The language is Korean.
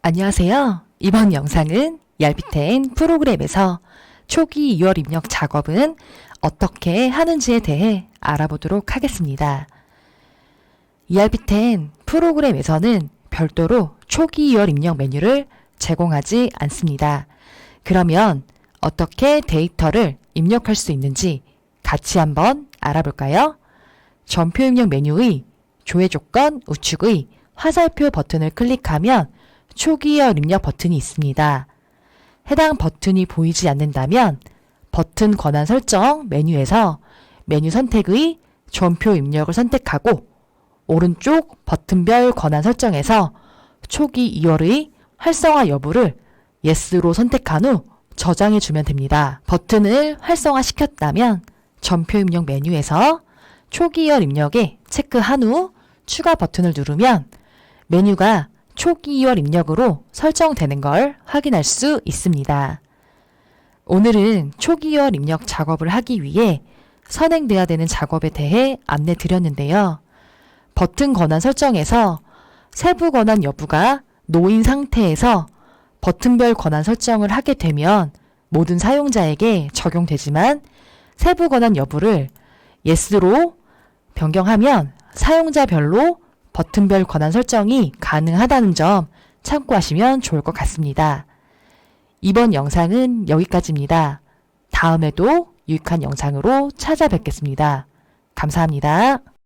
안녕하세요. 이번 영상은 얄비텐 프로그램에서 초기 2월 입력 작업은 어떻게 하는지에 대해 알아보도록 하겠습니다. ERP10 프로그램에서는 별도로 초기 2월 입력 메뉴를 제공하지 않습니다. 그러면 어떻게 데이터를 입력할 수 있는지 같이 한번 알아볼까요? 전표 입력 메뉴의 조회 조건 우측의 화살표 버튼을 클릭하면 초기열 입력 버튼이 있습니다. 해당 버튼이 보이지 않는다면 버튼 권한 설정 메뉴에서 메뉴 선택의 전표 입력을 선택하고 오른쪽 버튼별 권한 설정에서 초기 2월의 활성화 여부를 예스로 선택한 후 저장해 주면 됩니다. 버튼을 활성화 시켰다면 전표 입력 메뉴에서 초기 2월 입력에 체크한 후 추가 버튼을 누르면 메뉴가 초기 2월 입력으로 설정되는 걸 확인할 수 있습니다. 오늘은 초기 2월 입력 작업을 하기 위해 선행돼야 되는 작업에 대해 안내 드렸는데요. 버튼 권한 설정에서 세부 권한 여부가 놓인 상태에서 버튼별 권한 설정을 하게 되면 모든 사용자에게 적용되지만 세부 권한 여부를 yes로 변경하면 사용자별로 버튼별 권한 설정이 가능하다는 점 참고하시면 좋을 것 같습니다. 이번 영상은 여기까지입니다. 다음에도 유익한 영상으로 찾아뵙겠습니다. 감사합니다.